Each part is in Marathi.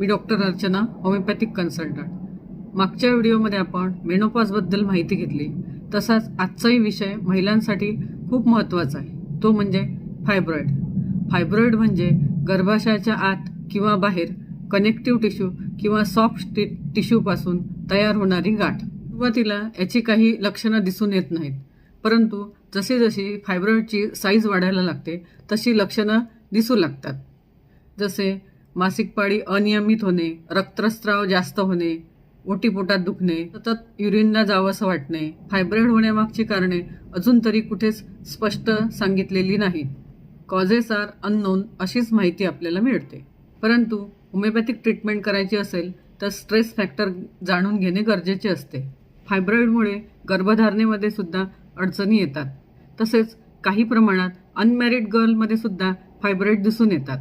मी डॉक्टर अर्चना होमिओपॅथिक कन्सल्टंट मागच्या व्हिडिओमध्ये आपण मेनोपॉजबद्दल माहिती घेतली. तसाच आजचाही विषय महिलांसाठी खूप महत्त्वाचा आहे. तो म्हणजे फायब्रॉइड फायब्रॉइड म्हणजे गर्भाशयाच्या आत किंवा बाहेर कनेक्टिव्ह टिश्यू किंवा सॉफ्ट टिश्यूपासून तयार होणारी गाठ. सुरुवातीला याची काही लक्षणं दिसून येत नाहीत. परंतु जशी जशी फायब्रॉइडची साईज वाढायला लागते तशी लक्षणं दिसू लागतात. जसे मासिक पाळी अनियमित होणे रक्तस्राव जास्त होणे ओटीपोटात दुखणे सतत युरिनला जावंसं वाटणे फायब्रॉइड होण्यामागची कारणे अजून तरी कुठेच स्पष्ट सांगितलेली नाहीत. कॉजेस आर अननोन अशीच माहिती आपल्याला मिळते. परंतु होमिओपॅथिक ट्रीटमेंट करायची असेल तर स्ट्रेस फॅक्टर जाणून घेणे गरजेचे असते. फायब्रॉइडमुळे गर्भधारणेमध्ये सुद्धा अडचणी येतात. तसेच काही प्रमाणात अनमॅरिड गर्लमध्ये सुद्धा फायब्रॉइड दिसून येतात.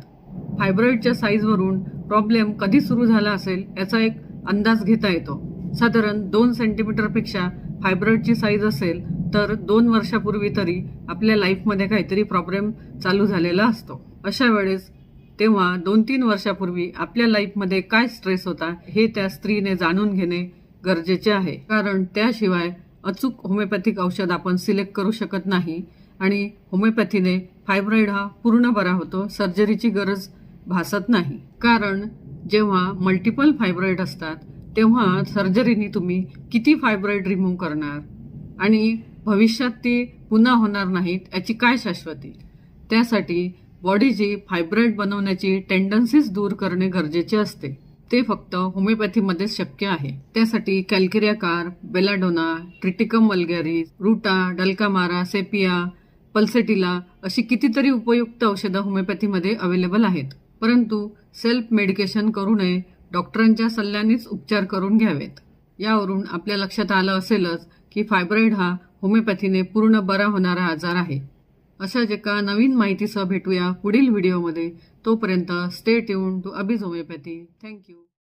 फायब्रॉइडच्या साईजवरून प्रॉब्लेम कधी सुरू झाला असेल याचा एक अंदाज घेता येतो. साधारण दोन सेंटीमीटरपेक्षा फायब्रॉइडची साईज असेल तर दोन वर्षापूर्वी तरी आपल्या लाईफमध्ये काहीतरी प्रॉब्लेम चालू झालेला असतो. अशा वेळेस तेव्हा दोन तीन वर्षापूर्वी आपल्या लाईफमध्ये काय स्ट्रेस होता हे त्या स्त्रीने जाणून घेणे गरजेचे आहे. कारण त्याशिवाय अचूक होमिओपॅथिक औषध आपण सिलेक्ट करू शकत नाही आणि होमिओपॅथीने फायब्रॉइड हा पूर्ण बरा होतो. सर्जरीची गरज भासत नाही. कारण जेव्हा मल्टिपल फायब्रॉइड असतात तेव्हा सर्जरीने तुम्ही किती फायब्रॉइड रिमूव्ह करणार? आणि भविष्यात ती पुन्हा होणार नाहीत याची काय शाश्वती? त्यासाठी बॉडीची फायब्रॉइड बनवण्याची टेंडन्सीज दूर करणे गरजेचे असते. ते फक्त होमिओपॅथीमध्येच शक्य आहे. त्यासाठी calcarea carb belladonna triticum vulgaris ruta dulcamara sepia pulsatilla अशी कितीतरी उपयुक्त औषधं होमिओपॅथीमध्ये अवेलेबल आहेत. परंतु सेल्फ मेडिकेशन करू नये डॉक्टरांच्या सल्ल्यानेच उपचार करून घ्यावेत. यावरून आपल्या लक्षात आलं असेलच की फायब्रॉइड हा होमिओपॅथीने पूर्ण बरा होणारा आजार आहे. अशाच एका नवीन माहितीसह भेटूया पुढील व्हिडिओमध्ये तोपर्यंत stay tune to Abeej homeopathy thank you